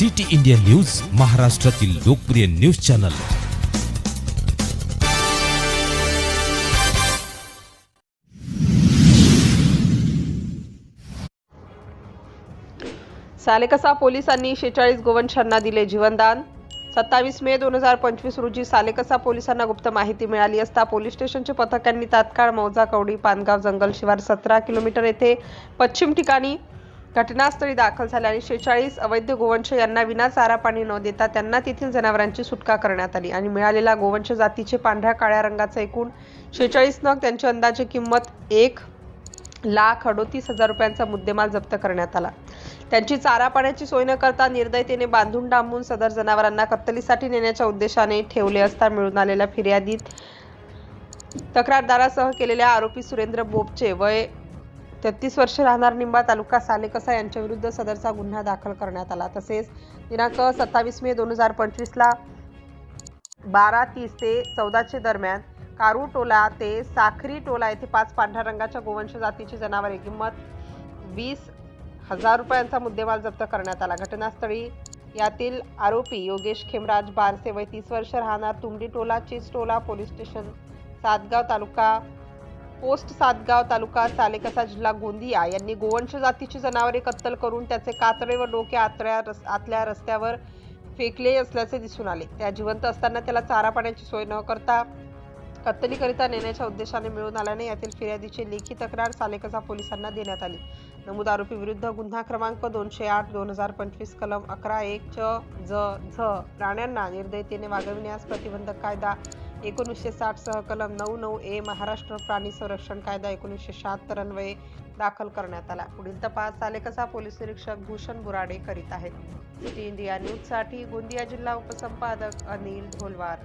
City India news महाराष्ट्रातील लोकप्रिय news channel. Salekasa पोलिसांनी शेचाळीस गोवंशांना दिले जीवनदान. सत्तावीस मे दोन हजार पंचवीस रोजी सालेकसा पोलिसांना गुप्त माहिती मिळाली असता पोलीस स्टेशनच्या पथकांनी तात्काळ मौजा कवडी पानगाव जंगल शिवार सतरा किलोमीटर येथे पश्चिम ठिकाणी घटनास्थळी दाखल झाले आणि शेचाळीस अवैध गोवंश यांना विना चारा पाणी न देता त्यांना तेथील जनावरांची सुटका करण्यात आली आणि मिळालेला गोवंश जातीचे पांढऱ्या काळ्या रंगाचा एकूण शेचाळीस नग त्यांची अंदाजे किंमत एक लाख अडोतीस हजार रुपयांचा मुद्देमाल जप्त करण्यात आला. त्यांची चारा पाण्याची सोय न करता निर्दयतेने बांधून डांबून सदर जनावरांना कत्तलीसाठी नेण्याच्या उद्देशाने ठेवले असता मिळून आलेल्या फिर्यादीत तक्रारदारासह केलेल्या आरोपी सुरेंद्र बोपचे वय तेहतीस वर्ष राहणार निंबा तालुका सालेकसा यांच्याविरुद्ध सदरचा गुन्हा दाखल करण्यात आला. तसेच दिनांक सत्तावीस मे दोन हजार पंचवीसला बारा तीस ते चौदाचे दरम्यान कारू टोला ते साखरी टोला येथे पाच पांढऱ्या रंगाच्या गोवंश जातीची जनावरे किंमत वीस हजार रुपयांचा मुद्देमाल जप्त करण्यात आला. घटनास्थळी यातील आरोपी योगेश खेमराज बारसे वय तीस वर्ष राहणार तुमडी टोला चिस टोला पोलीस स्टेशन सातगाव तालुका पोस्ट सातगाव तालुका सालेकसा जिल्हा गोंदिया यांनी गोवंश जातीची जनावरे कत्तल करून त्याचे कातळे व डोके आतल्या रस आतल्या रस्त्यावर फेकले असल्याचे दिसून आले. त्या जिवंत असताना त्याला चारा पाण्याची सोय न करता कत्तलीकरिता नेण्याच्या उद्देशाने मिळून आल्याने यातील फिर्यादीची लेखी तक्रार सालेकसा पोलिसांना देण्यात आली. नमूद आरोपी विरुद्ध गुन्हा क्रमांक दोनशे आठ दोन हजार पंचवीस कलम अकरा एक च ज झ प्राण्यांना निर्दयतेने वागविण्यास प्रतिबंधक कायदा एकोणीसशे साठ सह कलम नऊ नऊ ए महाराष्ट्र प्राणी संरक्षण कायदा एकोणीसशे शहात्तर अन्वये दाखल करण्यात आला. पुढील तपास सालेकसा पोलीस निरीक्षक भूषण बुराडे करीत आहेत? सिटी इंडिया न्यूजसाठी गोंदिया जिल्हा उपसंपादक अनिल ढोलवार.